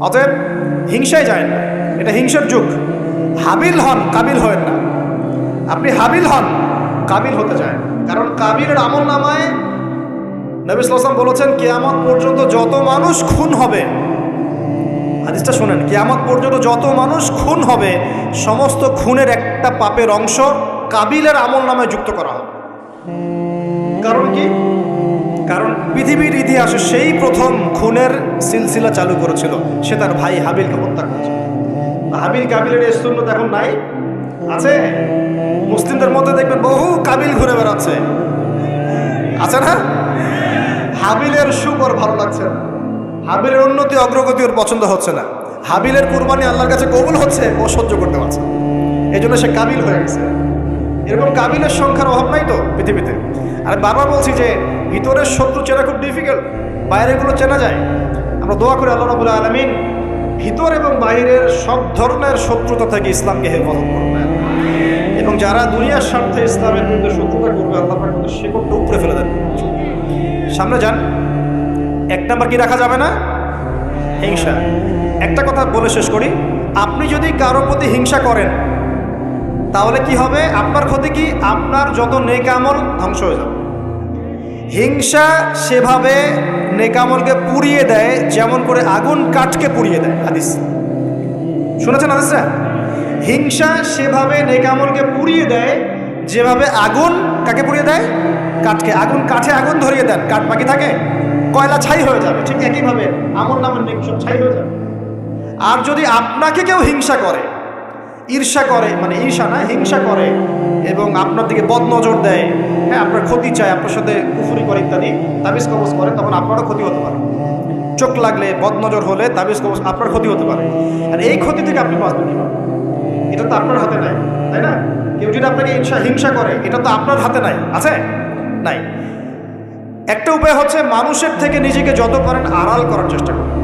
অতএব হিংসায় যায় না এটা হিংসার যুগ। হাবিল হন, কাবিল হয়েন না। আপনি হাবিল হন, কাবিল হতে চায়। কারণ কাবিলের আমল নামায় নবী সাল্লাম বলেছেন, কেয়ামত পর্যন্ত যত মানুষ খুন হবে, হাদিসটা শোনেন, কেয়ামত পর্যন্ত যত মানুষ খুন হবে, সমস্ত খুনের একটা পাপের অংশ কাবিলের আমল নামায় যুক্ত করা হবে। কারণ কি? কারণ পৃথিবীর ইতিহাসে সেই প্রথম খুনের সিলসিলা চালু করেছিল। সে তার ভাই হাবিলকে হত্যা করেছে। হাবিল কাবিলের এই সুন্নত এখন নাই? আছে? মুসলিমদের মধ্যে দেখবেন বহু কাবিল ঘুরে বেড়াচ্ছে। আছে না? হাবিলের সুখ ওর ভালো লাগছে হাবিলের উন্নতি, অগ্রগতি ওর পছন্দ হচ্ছে না। হাবিলের কুরবানি আল্লাহর কাছে কবুল হচ্ছে ও সহ্য করতে পারছে এই জন্য সে কাবিল হয়ে গেছে। এরকম কাবিলের সংখ্যার অভাব নাই তো পৃথিবীতে। আর বাবা বলছি যে ভিতরের শত্রু চেনা খুব ডিফিকাল্ট বাইরেগুলো চেনা যায়। আমরা দোয়া করি আল্লাহ রাবুল্লাহ আলমিন ভিতর এবং বাইরের সব ধরনের শত্রুতা থেকে ইসলামকে হেফাজত করবে এবং যারা দুনিয়ার স্বার্থে ইসলামের বিরুদ্ধে শত্রুতা করবে, আল্লাহ পাক তাদের শেকড়টা উপরে ফেলে দেন। সামনে যান, এক নাম্বার কি রাখা যাবে না? হিংসা। একটা কথা বলে শেষ করি, আপনি যদি কারও প্রতি হিংসা করেন, তাহলে কি হবে? আপনার ক্ষতি কি? আপনার যত নেকামল ধ্বংস হয়ে যাবে। হিংসা সেভাবে নেকামলকে পুড়িয়ে দেয়, যেমন করে আগুন কাঠকে পুড়িয়ে দেয়, হাদিস। শুনেছেন হাদিসরা হিংসা সেভাবে নেকামলকে পুড়িয়ে দেয়, যেভাবে আগুন কাকে পুড়িয়ে দেয়? কাঠকে। আগুন কাঠে আগুন ধরিয়ে দেন। কাঠ বাকি থাকে? কয়লা ছাই হয়ে যাবে। ঠিক একইভাবে আমল নামের নেক সব ছাই হয়ে যাবে। আর যদি আপনাকে কেউ হিংসা করে ঈর্ষা করে মানে ঈর্ষা না, হিংসা করে এবং আপনার দিকে বদনজর দেয়। হ্যাঁ আপনার ক্ষতি চায়, আপনার সাথে কুফুরি করে ইত্যাদি, তাবিজ কবজ করে, তখন আপনারও ক্ষতি হতে পারে। চোখ লাগলে বদনজর হলে তাবিজ কবজ, আপনার ক্ষতি হতে পারে। আর এই ক্ষতি থেকে আপনি বাঁচবেন এটা তো আপনার হাতে নাই, তাই না? কেউ যদি আপনাকে হিংসা হিংসা করে, এটা তো আপনার হাতে নাই, আছে? নাই। একটা উপায় হচ্ছে মানুষের থেকে নিজেকে যত পারেন আড়াল করার চেষ্টা করুন।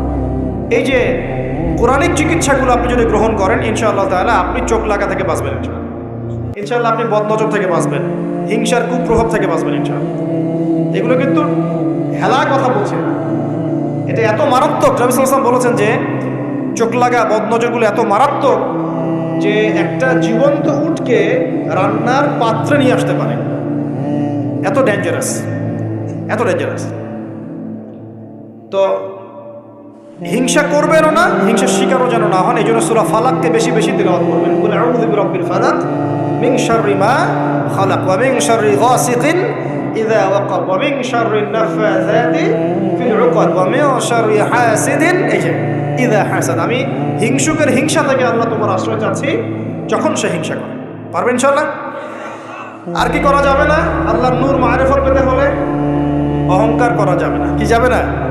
এই যে কোরআনিক চিকিৎসাগুলো আপনি যদি গ্রহণ করেন, ইনশাআল্লাহ তাহলে আপনি চোখ লাগা থেকে বাঁচবেন, ইনশাআল্লাহ। আপনি বদনজর থেকে বাঁচবেন, হিংসার কুপ্রভাব থেকে বাঁচবেন, ইনশাআল্লাহ। এগুলো কিন্তু হেলা কথা বলছে। এটা এত মারাত্মক রবি সাল্লাম বলেছেন যে চোখ লাগা, বদনজরগুলো এত মারাত্মক যে একটা জীবন্ত উটকে রান্নার পাত্রে নিয়ে আসতে পারে। এত ডেঞ্জারাস এত ডেঞ্জারাস তো হিংসা করবেনও না হিংসা শিকারও যেন না হন এই জন্য সুরা ফালাককে বেশি বেশি তিলাওয়াত করবেন। বলে, আউযু বিরাব্বিল ফালাক মিন শাররি মা খালাক ওয়া মিন শাররি গাসিকিন শাররি নাফাযাতি ফিল উকাদ ওয়া মিন শাররি হাসিদিন। এই যে, ইযা হাসাদ। আমি হিংসুকের হিংসা থেকে আল্লাহ তোমার আশ্রয় চাচ্ছি যখন সে হিংসা করে। পারবেন ইনশাআল্লাহ? আর কি করা যাবে না? আল্লাহর নূর মারিফত পেতে হলে অহংকার করা যাবে না। কি যাবে না?